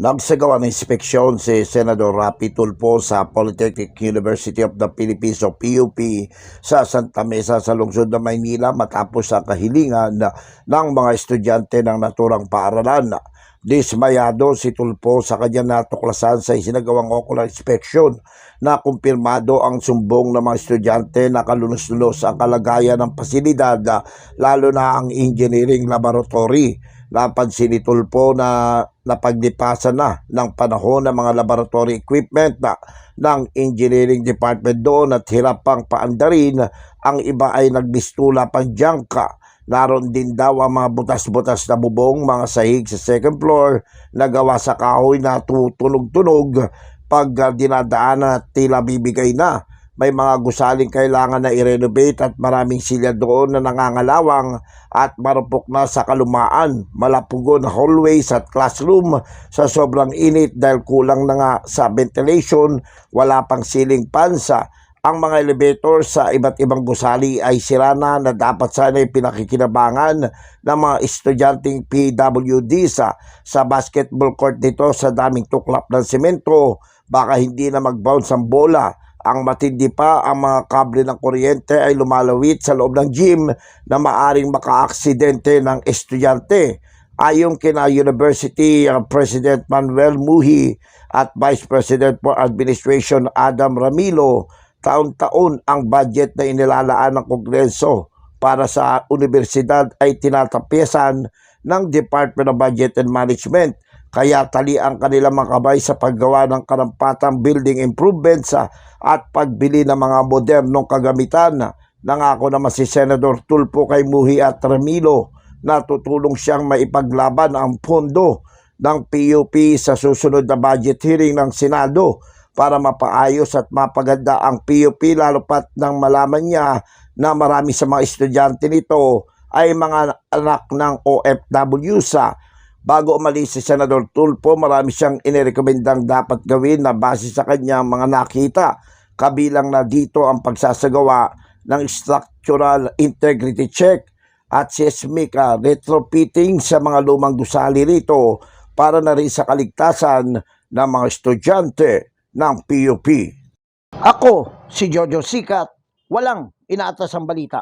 Nagsagawa ng inspeksyon si Senador Rapi Tulfo sa Polytechnic University of the Philippines o PUP sa Santa Mesa sa lungsod ng Maynila matapos ang kahilingan ng mga estudyante ng naturang paaralan. Dismayado si Tulfo sa kanyang natuklasan sa isinagawang ocular inspection na kumpirmado ang sumbong ng mga estudyante na kalunos-lunos ang kalagayan ng pasilidad lalo na ang engineering laboratory. Napansin ni Tulfo na napaglipasan na ng panahon ng mga laboratory equipment na ng engineering department doon at hirap pang paandarin. Ang iba ay nagbistula pang jangka. Naroon din daw ang mga butas-butas na bubong, mga sahig sa second floor na gawa sa kahoy na tutunog-tunog pag uh, dinadaan at tila bibigay na. May mga gusaling kailangan na i-renovate at maraming silya doon na nangangalawang at marupok na sa kalumaan. Malapugo na hallways at classroom sa sobrang init dahil kulang na nga sa ventilation, wala pang ceiling pansa. Ang mga elevator sa iba't ibang gusali ay sira na na dapat sana pinakikinabangan ng mga estudyanteng PWD sa, sa basketball court nito sa daming tuklap ng semento. Baka hindi na mag-bounce ang bola. Ang matindi pa, ang mga kable ng kuryente ay lumalawit sa loob ng gym na maaring makaaksidente ng estudyante. Ayon kina University uh, President Manuel Muhi at Vice President for Administration Adam Ramilo, taon-taon ang budget na inilalaan ng Kongreso para sa universidad ay tinatapiasan ng Department of Budget and Management kaya tali ang kanilang makabay sa paggawa ng karampatang building improvements at pagbili ng mga modernong kagamitan. Nangako naman si Senador Tulfo kay Muhi at Ramilo na tutulong siyang maipaglaban ang pondo ng PUP sa susunod na budget hearing ng Senado para mapaayos at mapaganda ang PUP lalo pat nang malaman niya na marami sa mga estudyante nito ay mga anak ng OFW sa Bago umalis si Senador Tulfo, marami siyang inirekomendang dapat gawin na base sa kanyang mga nakita. Kabilang na dito ang pagsasagawa ng structural integrity check at seismic uh, retrofitting sa mga lumang gusali rito para na rin sa kaligtasan ng mga estudyante ng PUP. Ako, si Jojo Sikat, walang inaatas ang balita.